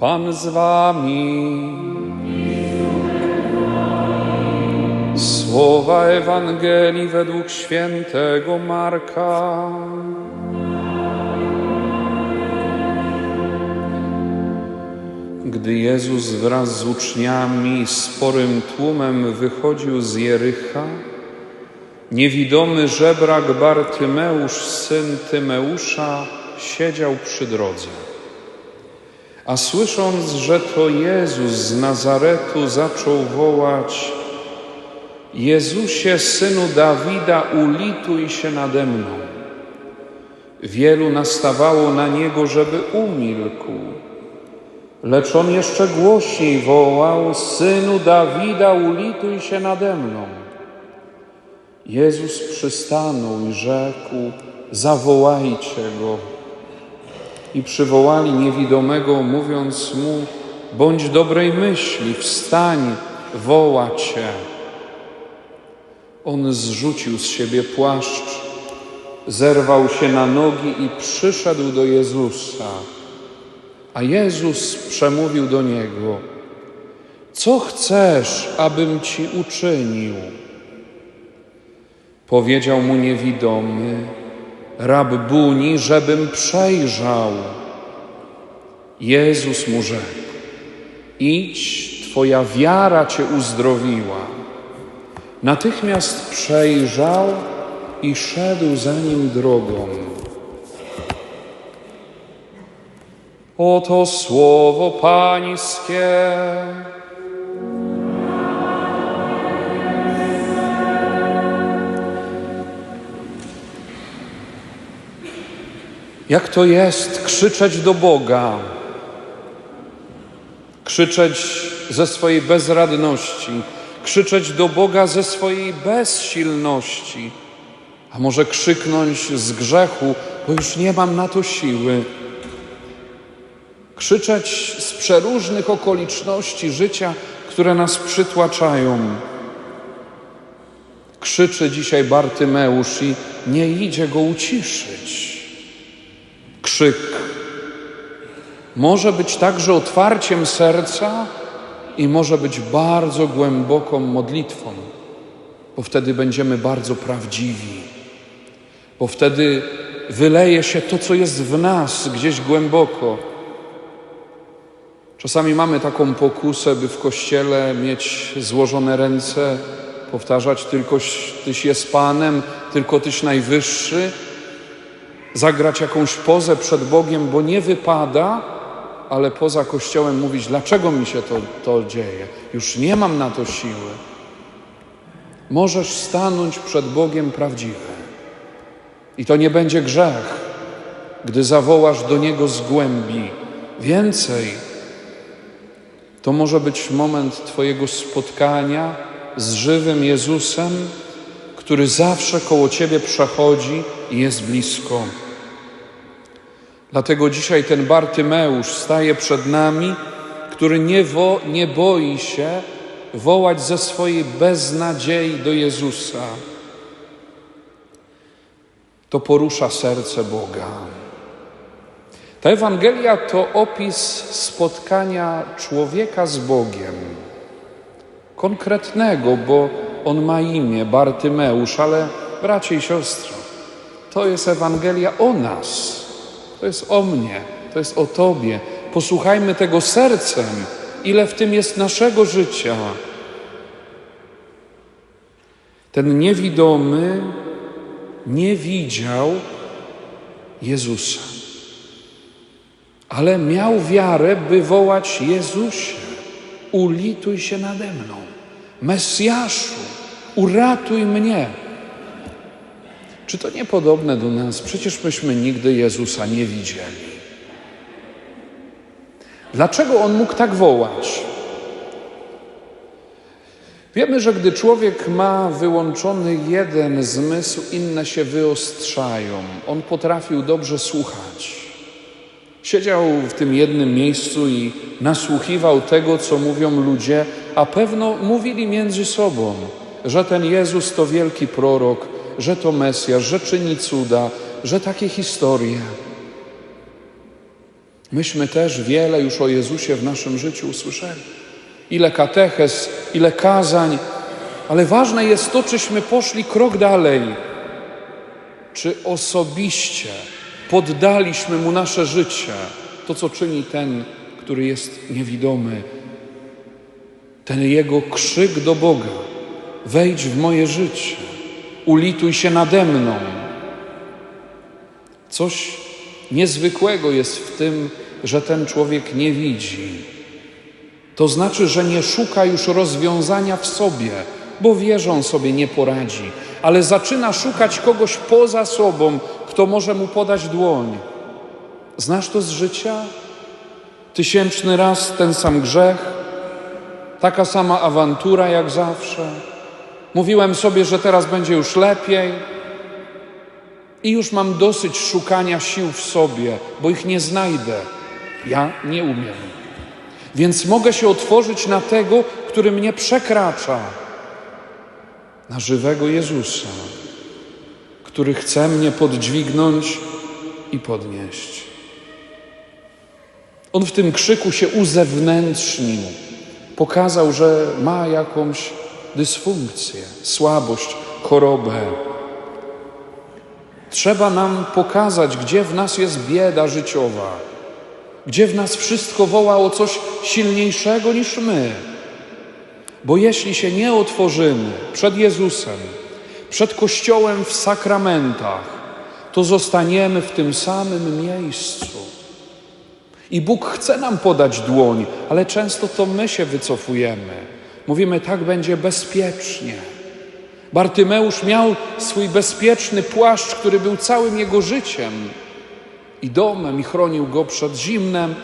Pan z wami. Słowa Ewangelii według świętego Marka. Gdy Jezus wraz z uczniami i sporym tłumem wychodził z Jericha, niewidomy żebrak Bartymeusz, syn Tymeusza, siedział przy drodze. A słysząc, że to Jezus z Nazaretu, zaczął wołać: Jezusie, synu Dawida, ulituj się nade mną. Wielu nastawało na niego, żeby umilkł. Lecz on jeszcze głośniej wołał: Synu Dawida, ulituj się nade mną. Jezus przystanął i rzekł: Zawołajcie go. I przywołali niewidomego, mówiąc mu: Bądź dobrej myśli, wstań, woła cię. On zrzucił z siebie płaszcz, zerwał się na nogi i przyszedł do Jezusa. A Jezus przemówił do niego: Co chcesz, abym ci uczynił? Powiedział mu niewidomy: Rabbuni, żebym przejrzał. Jezus mu rzekł: Idź, twoja wiara cię uzdrowiła. Natychmiast przejrzał i szedł za nim drogą. Oto słowo Pańskie. Jak to jest krzyczeć do Boga, krzyczeć ze swojej bezradności, krzyczeć do Boga ze swojej bezsilności, a może krzyknąć z grzechu, bo już nie mam na to siły. Krzyczeć z przeróżnych okoliczności życia, które nas przytłaczają. Krzyczy dzisiaj Bartymeusz i nie idzie go uciszyć. Krzyk może być także otwarciem serca i może być bardzo głęboką modlitwą, bo wtedy będziemy bardzo prawdziwi, bo wtedy wyleje się to, co jest w nas gdzieś głęboko. Czasami mamy taką pokusę, by w kościele mieć złożone ręce, powtarzać tylko Tyś jest Panem, tylko Tyś najwyższy, zagrać jakąś pozę przed Bogiem, bo nie wypada, ale poza Kościołem mówić, dlaczego mi się to, to dzieje. Już nie mam na to siły. Możesz stanąć przed Bogiem prawdziwy. I to nie będzie grzech, gdy zawołasz do Niego z głębi. Więcej, to może być moment Twojego spotkania z żywym Jezusem, który zawsze koło Ciebie przechodzi i jest blisko. Dlatego dzisiaj ten Bartymeusz staje przed nami, który nie, wo, nie boi się wołać ze swojej beznadziei do Jezusa. To porusza serce Boga. Ta Ewangelia to opis spotkania człowieka z Bogiem. Konkretnego, bo on ma imię Bartymeusz, ale bracie i siostry, to jest Ewangelia o nas. To jest o mnie, to jest o Tobie. Posłuchajmy tego sercem, ile w tym jest naszego życia. Ten niewidomy nie widział Jezusa, ale miał wiarę, by wołać Jezusie, ulituj się nade mną, Mesjaszu, uratuj mnie. Czy to nie podobne do nas? Przecież myśmy nigdy Jezusa nie widzieli. Dlaczego on mógł tak wołać? Wiemy, że gdy człowiek ma wyłączony jeden zmysł, inne się wyostrzają. On potrafił dobrze słuchać. Siedział w tym jednym miejscu i nasłuchiwał tego, co mówią ludzie, a pewno mówili między sobą, że ten Jezus to wielki prorok, że to Mesjasz, że czyni cuda, że takie historie. Myśmy też wiele już o Jezusie w naszym życiu usłyszeli. Ile katechez, ile kazań, ale ważne jest to, czyśmy poszli krok dalej. Czy osobiście poddaliśmy Mu nasze życie, to co czyni ten, który jest niewidomy. Ten Jego krzyk do Boga, wejdź w moje życie, ulituj się nade mną. Coś niezwykłego jest w tym, że ten człowiek nie widzi. To znaczy, że nie szuka już rozwiązania w sobie, bo wie, że on sobie nie poradzi, ale zaczyna szukać kogoś poza sobą, kto może mu podać dłoń. Znasz to z życia? Tysięczny raz ten sam grzech, taka sama awantura jak zawsze. Mówiłem sobie, że teraz będzie już lepiej i już mam dosyć szukania sił w sobie, bo ich nie znajdę. Ja nie umiem. Więc mogę się otworzyć na tego, który mnie przekracza, na żywego Jezusa, który chce mnie podźwignąć i podnieść. On w tym krzyku się uzewnętrznił, pokazał, że ma jakąś dysfunkcję, słabość, chorobę. Trzeba nam pokazać, gdzie w nas jest bieda życiowa, gdzie w nas wszystko woła o coś silniejszego niż my. Bo jeśli się nie otworzymy przed Jezusem, przed Kościołem w sakramentach, to zostaniemy w tym samym miejscu. I Bóg chce nam podać dłoń, ale często to my się wycofujemy. Mówimy, tak będzie bezpiecznie. Bartymeusz miał swój bezpieczny płaszcz, który był całym jego życiem i domem, i chronił go przed zimnem.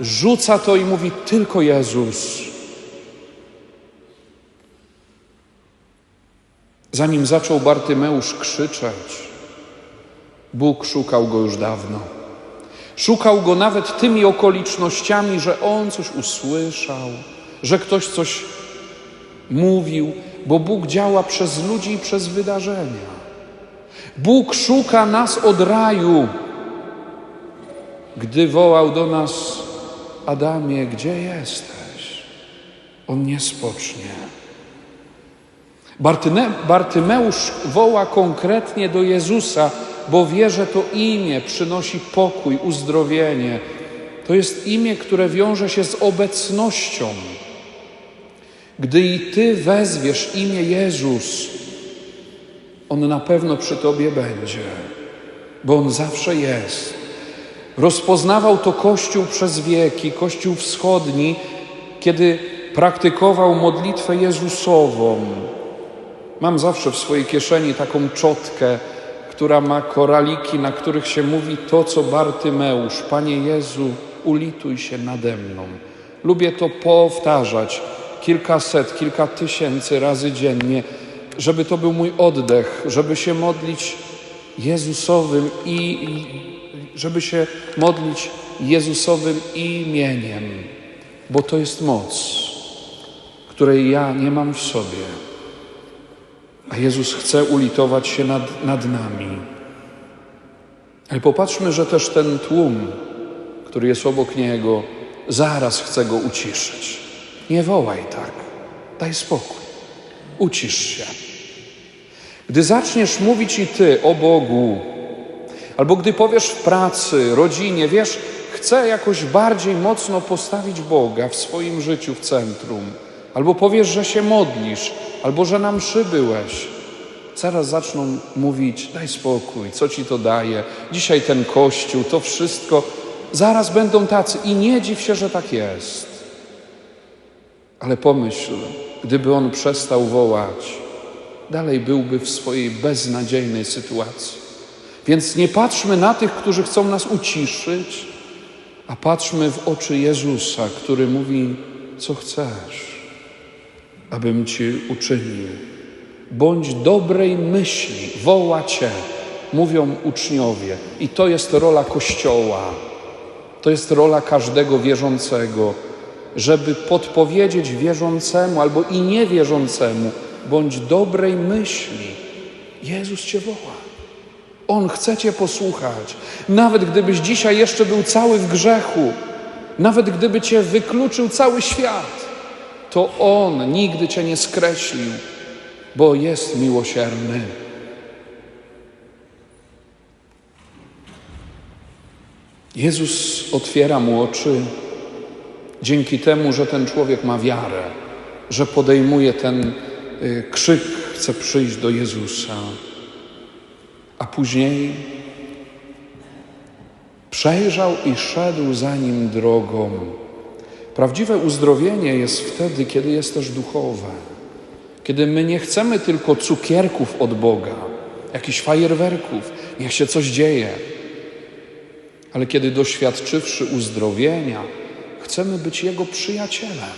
Rzuca to i mówi: Tylko Jezus. Zanim zaczął Bartymeusz krzyczeć, Bóg szukał go już dawno. Szukał go nawet tymi okolicznościami, że on coś usłyszał, że ktoś coś mówił, bo Bóg działa przez ludzi i przez wydarzenia. Bóg szuka nas od raju. Gdy wołał do nas Adamie, gdzie jesteś? On nie spocznie. Bartyne, Bartymeusz woła konkretnie do Jezusa, bo wie, że to imię przynosi pokój, uzdrowienie. To jest imię, które wiąże się z obecnością. Gdy i Ty wezwiesz imię Jezus, On na pewno przy Tobie będzie, bo On zawsze jest. Rozpoznawał to Kościół przez wieki, Kościół wschodni, kiedy praktykował modlitwę Jezusową. Mam zawsze w swojej kieszeni taką czotkę, która ma koraliki, na których się mówi to, co Bartymeusz, Panie Jezu, ulituj się nade mną. Lubię to powtarzać kilkaset, kilka tysięcy razy dziennie, żeby to był mój oddech, żeby się modlić Jezusowym i żeby się modlić Jezusowym imieniem, bo to jest moc, której ja nie mam w sobie. A Jezus chce ulitować się nad, nad nami. Ale popatrzmy, że też ten tłum, który jest obok Niego, zaraz chce Go uciszyć. Nie wołaj tak, daj spokój, ucisz się. Gdy zaczniesz mówić i Ty o Bogu, albo gdy powiesz w pracy, rodzinie, wiesz, chcę jakoś bardziej mocno postawić Boga w swoim życiu w centrum, albo powiesz, że się modlisz, albo że nam mszy byłeś, zaraz zaczną mówić: daj spokój, co ci to daje, dzisiaj ten kościół, to wszystko. Zaraz będą tacy i nie dziw się, że tak jest. Ale pomyśl, gdyby on przestał wołać, dalej byłby w swojej beznadziejnej sytuacji. Więc nie patrzmy na tych, którzy chcą nas uciszyć, a patrzmy w oczy Jezusa, który mówi: Co chcesz? abym Ci uczynił. Bądź dobrej myśli, woła Cię, mówią uczniowie. I to jest rola Kościoła, to jest rola każdego wierzącego, żeby podpowiedzieć wierzącemu albo i niewierzącemu, bądź dobrej myśli. Jezus Cię woła. On chce Cię posłuchać. Nawet gdybyś dzisiaj jeszcze był cały w grzechu, nawet gdyby Cię wykluczył cały świat, to On nigdy Cię nie skreślił, bo jest miłosierny. Jezus otwiera mu oczy dzięki temu, że ten człowiek ma wiarę, że podejmuje ten y, krzyk, chce przyjść do Jezusa. A później przejrzał i szedł za nim drogą. Prawdziwe uzdrowienie jest wtedy, kiedy jest też duchowe. Kiedy my nie chcemy tylko cukierków od Boga, jakichś fajerwerków, niech się coś dzieje, ale kiedy doświadczywszy uzdrowienia, chcemy być Jego przyjacielem,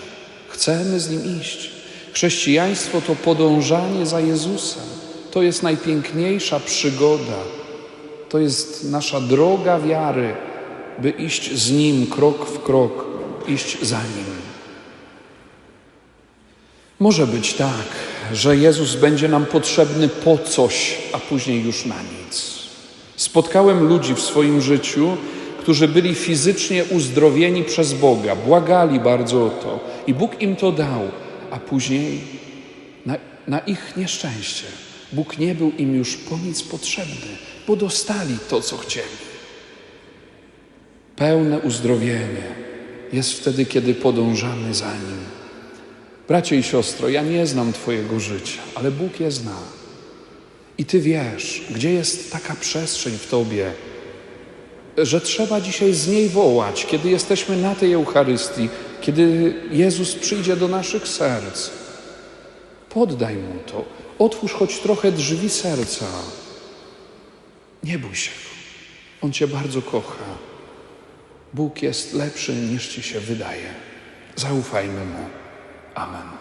chcemy z Nim iść. Chrześcijaństwo to podążanie za Jezusem. To jest najpiękniejsza przygoda. To jest nasza droga wiary, by iść z Nim krok w krok, iść za Nim. Może być tak, że Jezus będzie nam potrzebny po coś, a później już na nic. Spotkałem ludzi w swoim życiu, którzy byli fizycznie uzdrowieni przez Boga, błagali bardzo o to i Bóg im to dał, a później na, na ich nieszczęście Bóg nie był im już po nic potrzebny, bo dostali to, co chcieli. Pełne uzdrowienie jest wtedy, kiedy podążamy za Nim. Bracie i siostro, ja nie znam Twojego życia, ale Bóg je zna. I Ty wiesz, gdzie jest taka przestrzeń w Tobie, że trzeba dzisiaj z niej wołać, kiedy jesteśmy na tej Eucharystii, kiedy Jezus przyjdzie do naszych serc. Poddaj Mu to. Otwórz choć trochę drzwi serca. Nie bój się. On Cię bardzo kocha. Bóg jest lepszy niż Ci się wydaje. Zaufajmy Mu. Amen.